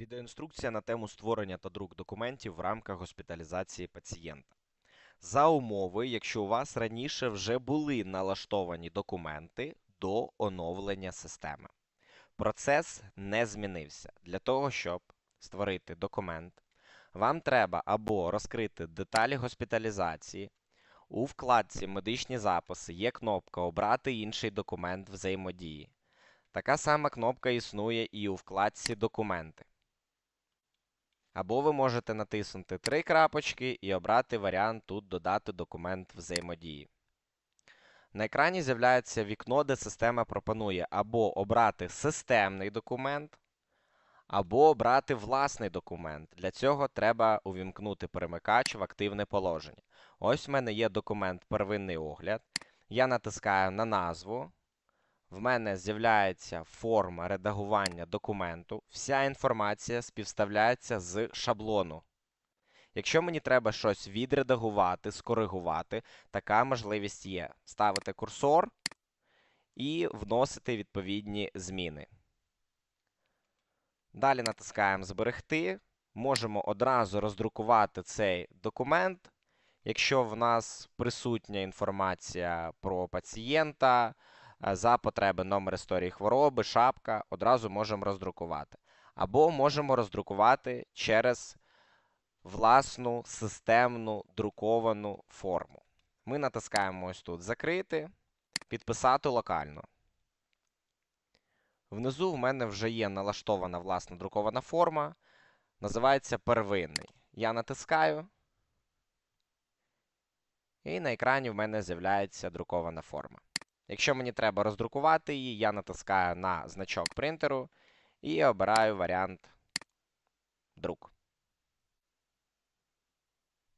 Відеоінструкція на тему створення та друк документів в рамках госпіталізації пацієнта. За умови, якщо у вас раніше вже були налаштовані документи до оновлення системи. Процес не змінився. Для того, щоб створити документ, вам треба або розкрити деталі госпіталізації. У вкладці Медичні записи є кнопка Обрати інший документ взаємодії. Така сама кнопка існує і у вкладці Документи. Або ви можете натиснути три крапочки і обрати варіант тут Додати документ взаємодії. На екрані з'являється вікно, де система пропонує або обрати системний документ, або обрати власний документ. Для цього треба увімкнути перемикач в активне положення. Ось в мене є документ первинний огляд. Я натискаю на назву. В мене з'являється форма редагування документу. Вся інформація співставляється з шаблону. Якщо мені треба щось відредагувати, скоригувати, така можливість є. Ставити курсор і вносити відповідні зміни. Далі натискаємо Зберегти. Можемо одразу роздрукувати цей документ. Якщо в нас присутня інформація про пацієнта, за потреби номер історії хвороби, шапка, одразу можемо роздрукувати. Або можемо роздрукувати через власну системну друковану форму. Ми натискаємо ось тут Закрити, підписати локально. Внизу в мене вже є налаштована власна друкована форма. Називається первинний. Я натискаю. І на екрані в мене з'являється друкована форма. Якщо мені треба роздрукувати її, я натискаю на значок принтеру і обираю варіант друк.